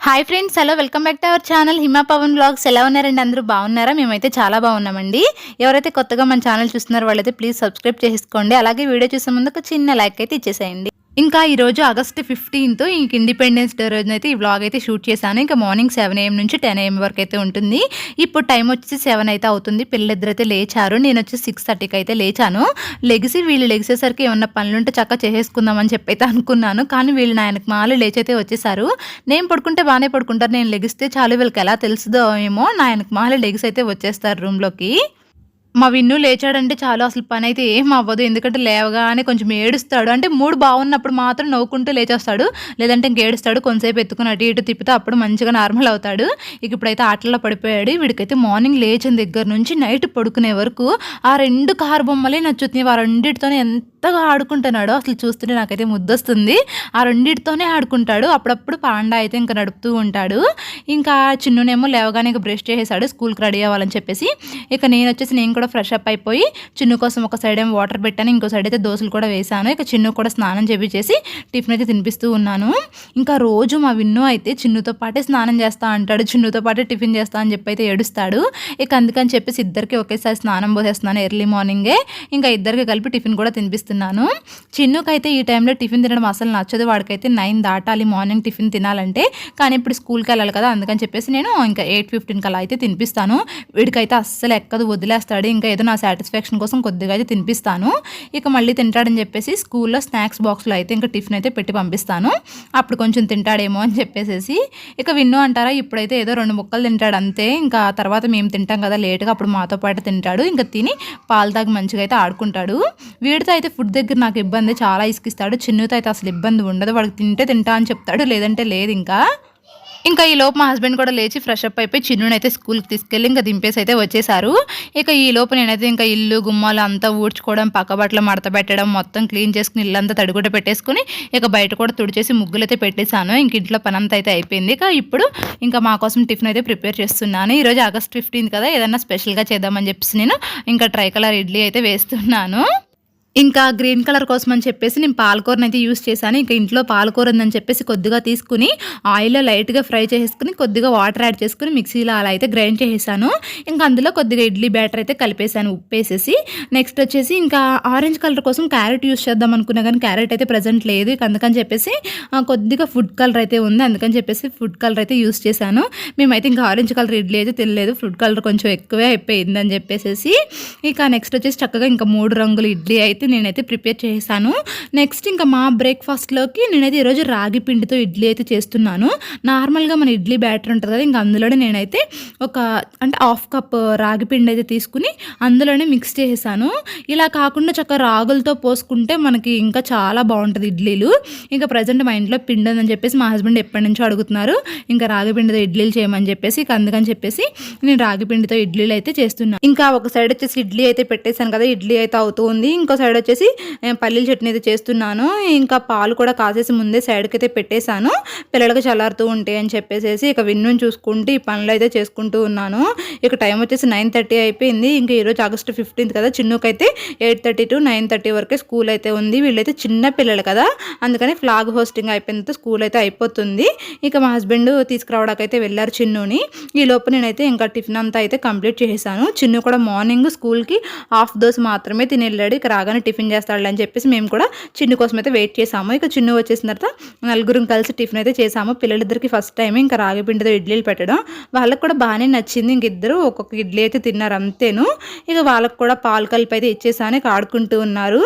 Hi friends hello welcome back to our channel Hima Pavan blogs ఎలా ఉన్నారండి అందరూ? బాగున్నారా? మేమైతే చాలా బాగున్నామండి. ఎవరైతే కొత్తగా మన ఛానల్ చూస్తున్నారో వాళ్ళైతే ప్లీజ్ సబ్స్క్రైబ్ చేసుకోండి అలాగే వీడియో చూసే ముందు ఒక చిన్న లైక్ అయితే ఇచ్చేసేయండి. ఇంకా ఈరోజు ఆగస్ట్ ఫిఫ్టీన్త్ ఇంక ఇండిపెండెన్స్ డే రోజున అయితే ఈ వ్లాగ్ అయితే షూట్ చేశాను. ఇంకా మార్నింగ్ సెవెన్ ఏఎం నుంచి టెన్ ఏఎం వరకు అయితే ఉంటుంది. ఇప్పుడు టైం వచ్చి సెవెన్ అయితే అవుతుంది. పిల్లలిద్దరు అయితే లేచారు. నేను వచ్చి సిక్స్ థర్టీకి అయితే లేచాను. లెగిసి వీళ్ళు లెగిసేసరికి ఏమన్నా పనులుంటే చక్క చేసేసుకుందామని చెప్పి అయితే అనుకున్నాను. కానీ వీళ్ళు నాయనకు మాలు లేచైతే వచ్చేసారు. నేను పడుకుంటే బాగానే పడుకుంటారు. నేను లెగిస్తే చాలు వీళ్ళకి ఎలా తెలుసుదో ఏమో నాయనకు మాలు లెగిసి అయితే వచ్చేస్తారు రూమ్లోకి మా విన్ను లేచాడంటే చాలు అసలు పని అయితే ఏం అవ్వదు. ఎందుకంటే లేవగానే కొంచెం ఏడుస్తాడు. అంటే మూడు బాగున్నప్పుడు మాత్రం నవ్వుకుంటూ లేచేస్తాడు. లేదంటే ఇంకేడుస్తాడు కొంతసేపు ఎత్తుకుని అటు ఇటు తిప్పితే అప్పుడు మంచిగా నార్మల్ అవుతాడు. ఇక ఇప్పుడైతే ఆటల్లో పడిపోయాడు. వీడికైతే మార్నింగ్ లేచిన దగ్గర నుంచి నైట్ పడుకునే వరకు ఆ రెండు కారు బొమ్మలే నచ్చుతున్నాయి. ఆ రెండింటితోనే ఎంతగా ఆడుకుంటున్నాడు అసలు చూస్తుంటే నాకైతే ముద్దొస్తుంది. ఆ రెండింటితోనే ఆడుకుంటాడు. అప్పుడప్పుడు పాండా అయితే ఇంకా నడుపుతూ ఉంటాడు. ఇంకా చిన్ననేమో లేవగానే ఇక బ్రష్ చేసేసాడు. స్కూల్కి రెడీ అవ్వాలని చెప్పేసి. ఇక నేను వచ్చేసి నేను కూడా ఫ్రెష్ అప్ అయిపోయి చిన్ను కోసం ఒక సైడ్ ఏమో వాటర్ పెట్టాను ఇంకో సైడ్ అయితే దోశలు కూడా వేసాను ఇక చిన్ను కూడా స్నానం చేపించేసి టిఫిన్ అయితే తినిపిస్తూ ఉన్నాను. ఇంకా రోజు మా విన్ను అయితే చిన్నుతో పాటే స్నానం చేస్తా అంటాడు చిన్నుతో పాటే టిఫిన్ చేస్తా అని చెప్పి అయితే ఏడుస్తాడు. ఇక అందుకని చెప్పేసి ఇద్దరికి ఒకేసారి స్నానం పోసేస్తున్నాను ఎర్లీ మార్నింగే ఇంకా ఇద్దరికి కలిపి టిఫిన్ కూడా తినిపిస్తున్నాను. చిన్నుకైతే ఈ టైంలో టిఫిన్ తినడం అసలు నచ్చదు. వాడికైతే నైన్ దాటాలి మార్నింగ్ టిఫిన్ తినాలంటే. కానీ ఇప్పుడు స్కూల్కి వెళ్ళాలి కదా అందుకని చెప్పేసి నేను ఇంకా ఎయిట్ ఫిఫ్టీన్కి అలా అయితే తినిపిస్తాను. వీడికైతే అస్సలు ఎక్కదు వదిలేస్తాడు. ఇంకా ఏదో నా సాటిస్ఫాక్షన్ కోసం కొద్దిగా అయితే తినిపిస్తాను. ఇక మళ్ళీ తింటాడని చెప్పేసి స్కూల్లో స్నాక్స్ బాక్స్లో అయితే ఇంకా టిఫిన్ అయితే పెట్టి పంపిస్తాను. అప్పుడు కొంచెం తింటాడేమో అని చెప్పేసి ఇక విన్ను అంటారా ఇప్పుడైతే ఏదో రెండు ముక్కలు తింటాడు అంతే. ఇంకా తర్వాత మేము తింటాం కదా లేట్గా అప్పుడు మాతో పాటు తింటాడు. ఇంకా తిని పాలు తాగి మంచిగా అయితే ఆడుకుంటాడు. వీడితో అయితే ఫుడ్ దగ్గర నాకు ఇబ్బంది చాలా ఇసుకిస్తాడు. చిన్నుతో అయితే అసలు ఇబ్బంది ఉండదు. వాడికి తింటే తింటా అని చెప్తాడు. లేదంటే లేదు ఇంకా. ఇంకా ఈ లోపు మా హస్బెండ్ కూడా లేచి ఫ్రెష్ అప్ అయిపోయి చిన్నుని అయితే స్కూల్కి తీసుకెళ్ళి ఇంకా దింపేసి అయితే వచ్చేసారు. ఇక ఈ లోపు నేనైతే ఇంకా ఇల్లు గుమ్మాలు అంతా ఊడ్చుకోవడం పక్క బట్టలు మడత పెట్టడం మొత్తం క్లీన్ చేసుకుని ఇల్లంతా తడిగుడ్డ పెట్టేసుకుని ఇక బయట కూడా తుడిచేసి ముగ్గులు అయితే పెట్టేశాను. ఇంక ఇంట్లో పని అయితే అయిపోయింది. ఇక ఇప్పుడు ఇంకా మా కోసం టిఫిన్ అయితే ప్రిపేర్ చేస్తున్నాను. ఈరోజు ఆగస్ట్ ఫిఫ్టీన్త్ కదా ఏదన్నా స్పెషల్గా చేద్దామని చెప్పేసి నేను ఇంకా ట్రై కలర్ ఇడ్లీ అయితే వేస్తున్నాను. ఇంకా గ్రీన్ కలర్ కోసం అని చెప్పేసి నేను పాలకూరని అయితే యూస్ చేశాను. ఇంకా ఇంట్లో పాలకూర ఉందని చెప్పేసి కొద్దిగా తీసుకుని ఆయిల్లో లైట్గా ఫ్రై చేసుకుని కొద్దిగా వాటర్ యాడ్ చేసుకుని మిక్సీలో అలా అయితే గ్రైండ్ చేసేసాను. ఇంకా అందులో కొద్దిగా ఇడ్లీ బ్యాటర్ అయితే కలిపేసాను ఉప్పేసేసి. నెక్స్ట్ వచ్చేసి ఇంకా ఆరెంజ్ కలర్ కోసం క్యారెట్ యూస్ చేద్దాం అనుకున్నా కానీ క్యారెట్ అయితే ప్రజెంట్ లేదు. ఇక అందుకని చెప్పేసి కొద్దిగా ఫుడ్ కలర్ అయితే ఉంది. అందుకని చెప్పేసి ఫుడ్ కలర్ అయితే యూస్ చేశాను. మేమైతే ఇంకా ఆరెంజ్ కలర్ ఇడ్లీ అయితే తినలేదు. ఫుడ్ కలర్ కొంచెం ఎక్కువే అయిపోయిందని చెప్పేసి ఇక నెక్స్ట్ వచ్చేసి చక్కగా ఇంకా మూడు రంగుల ఇడ్లీ అయితే అయితే నేనైతే ప్రిపేర్ చేశాను నెక్స్ట్ ఇంకా మా బ్రేక్ఫాస్ట్లోకి నేనైతే ఈరోజు రాగి పిండితో ఇడ్లీ అయితే చేస్తున్నాను. నార్మల్గా మన ఇడ్లీ బ్యాటర్ ఉంటుంది కదా ఇంకా అందులోనే నేనైతే ఒక అంటే హాఫ్ కప్ రాగి పిండి అయితే తీసుకుని అందులోనే మిక్స్ చేసేసాను. ఇలా కాకుండా చక్కగా రాగులతో పోసుకుంటే మనకి ఇంకా చాలా బాగుంటుంది ఇడ్లీలు. ఇంకా ప్రజెంట్ మా ఇంట్లో పిండి ఉందని చెప్పేసి మా హస్బెండ్ ఎప్పటి నుంచో అడుగుతున్నారు. ఇంకా రాగి పిండితో ఇడ్లీలు చేయమని చెప్పేసి ఇక అందుకని చెప్పేసి నేను రాగి పిండితో ఇడ్లీలు అయితే చేస్తున్నాను. ఇంకా ఒక సైడ్ వచ్చేసి ఇడ్లీ అయితే పెట్టేశాను కదా ఇడ్లీ అయితే అవుతుంది ఇంకో సైడ్ వచ్చేసి పల్లీల చట్నీ అయితే చేస్తున్నాను ఇంకా పాలు కూడా కాసేసి ముందే సైడ్కి అయితే పెట్టేశాను పిల్లలకి చల్లారుతూ ఉంటాయి అని చెప్పేసి ఇక విన్నుని చూసుకుంటూ ఈ పనులు అయితే చేసుకుంటూ ఉన్నాను. ఇక టైం వచ్చేసి నైన్ థర్టీ అయిపోయింది. ఇంకా ఈరోజు ఆగస్ట్ ఫిఫ్టీన్త్ కదా చిన్నుకైతే eight thirty to nine thirty వరకే స్కూల్ అయితే ఉంది. వీళ్ళైతే చిన్న పిల్లలు కదా అందుకని ఫ్లాగ్ హోస్టింగ్ అయిపోయిన స్కూల్ అయితే అయిపోతుంది. ఇక మా హస్బెండ్ తీసుకురావడానికి అయితే వెళ్ళారు చిన్నుని. ఈ లోపు నేనైతే ఇంకా టిఫిన్ అంతా అయితే కంప్లీట్ చేశాను చిన్ను కూడా మార్నింగ్ స్కూల్కి హాఫ్ దోస్ మాత్రమే తిని వెళ్ళాడు. ఇక రాగానే టిఫిన్ చేస్తాడు అని చెప్పేసి మేము కూడా చిన్ను కోసం అయితే వెయిట్ చేసాము. ఇక చిన్ను వచ్చేసిన తర్వాత నలుగురం కలిసి టిఫిన్ అయితే చేసాము. పిల్లలిద్దరికి ఫస్ట్ టైం ఇంకా రాగిపిండితో ఇడ్లీలు పెట్టడం. వాళ్ళకి కూడా బాగానే నచ్చింది. ఇంక ఇద్దరు ఒక్కొక్క ఇడ్లీ అయితే తిన్నారు అంతేను. ఇక వాళ్ళకి కూడా పాలు కలిపి అయితే ఇచ్చేసాను. ఇక ఆడుకుంటూ ఉన్నారు.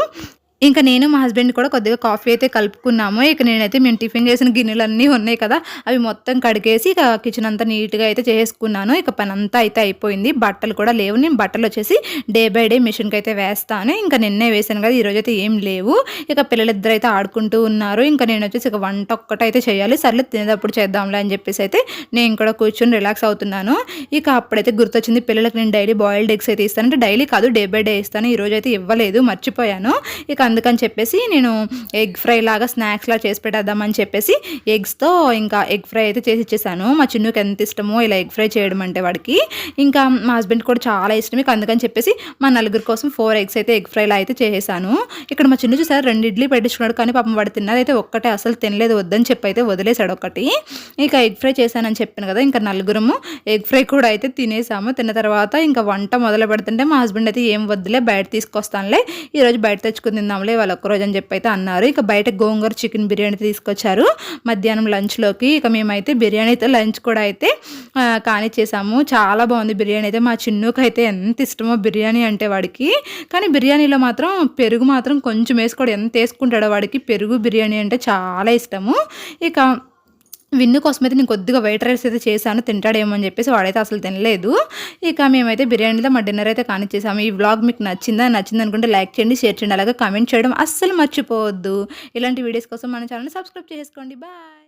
ఇంకా నేను మా హస్బెండ్ కూడా కొద్దిగా కాఫీ అయితే కలుపుకున్నాము. ఇక నేనైతే మేము టిఫిన్ చేసిన గిన్నెలు అన్నీ ఉన్నాయి కదా అవి మొత్తం కడిగేసి ఇక కిచెన్ అంతా నీట్గా అయితే చేసుకున్నాను. ఇక పని అంతా అయితే అయిపోయింది. బట్టలు కూడా లేవు. నేను బట్టలు వచ్చేసి డే బై డే మిషన్కి అయితే వేస్తాను. ఇంకా నిన్నే వేసాను కదా ఈరోజు అయితే ఏం లేవు. ఇక పిల్లలిద్దరు అయితే ఆడుకుంటూ ఉన్నారు. ఇంకా నేను వచ్చేసి ఇక వంట ఒక్కటైతే చేయాలి. సర్లే తినేటప్పుడు చేద్దాంలే అని చెప్పేసి అయితే నేను కూడా కూర్చొని రిలాక్స్ అవుతున్నాను. ఇక అప్పుడైతే గుర్తొచ్చింది పిల్లలకి నేను డైలీ బాయిల్డ్ ఎగ్స్ అయితే ఇస్తాను. అంటే డైలీ కాదు డే బై డే ఇస్తాను. ఈరోజు అయితే ఇవ్వలేదు మర్చిపోయాను. ఇక అందుకని చెప్పేసి నేను ఎగ్ ఫ్రై లాగా స్నాక్స్ లాగా చేసి పెట్టేద్దామని చెప్పేసి ఎగ్స్తో ఇంకా ఎగ్ ఫ్రై అయితే చేసి ఇచ్చేసాను. మా చిన్నుకి ఎంత ఇష్టమో ఇలా ఎగ్ ఫ్రై చేయడం అంటే వాడికి. ఇంకా మా హస్బెండ్ కూడా చాలా ఇష్టం. ఇక అందుకని చెప్పేసి మా నలుగురు కోసం ఫోర్ ఎగ్స్ అయితే ఎగ్ ఫ్రైలా అయితే చేసేసాను. ఇక్కడ మా చిన్న చూసారు రెండు ఇడ్లీ పెట్టించుకున్నాడు కానీ పాపం వాడు తిన్నదైతే ఒక్కటే అసలు తినలేదు వద్దని చెప్పి అయితే వదిలేశాడు ఒకటి. ఇక ఎగ్ ఫ్రై చేశానని చెప్పాను కదా ఇంకా నలుగురము ఎగ్ ఫ్రై కూడా అయితే తినేసాము. తిన్న తర్వాత ఇంకా వంట మొదలు పెడుతుంటే మా హస్బెండ్ అయితే ఏం వద్దులే బయట తీసుకొస్తానులే ఈరోజు బయట తెచ్చుకుని తిందాంలే వాళ్ళు ఒక్కరోజు అని చెప్పి అయితే అన్నారు. ఇక బయట గోంగూర చికెన్ బిర్యానీ తీసుకొచ్చారు. మధ్యాహ్నం లంచ్లోకి ఇక మేమైతే బిర్యానీతో లంచ్ కూడా అయితే కానీ చేసాము. చాలా బాగుంది బిర్యానీ అయితే. మా చిన్నుకి అయితే ఎంత ఇష్టమో బిర్యానీ అంటే వాడికి. కానీ బిర్యానీలో మాత్రం పెరుగు మాత్రం కొంచెం వేసుకోడు. ఎంత వేసుకుంటాడో వాడికి. పెరుగు బిర్యానీ అంటే చాలా ఇష్టము. ఇక విన్ను కోసం అయితే నేను కొద్దిగా వైట్ రైస్ అయితే చేశాను తింటాడేమో అని చెప్పేసి వాడైతే అసలు తినలేదు. ఇక మేమైతే బిర్యానీలో మా డిన్నర్ అయితే కానిచ్చేసాము. ఈ వ్లాగ్ మీకు నచ్చిందా? నచ్చింది అనుకుంటే లైక్ చేయండి షేర్ చేయండి అలాగే కామెంట్ చేయడం అస్సలు మర్చిపోవద్దు. ఇలాంటి వీడియోస్ కోసం మన ఛానల్ సబ్స్క్రైబ్ చేసుకోండి. బాయ్!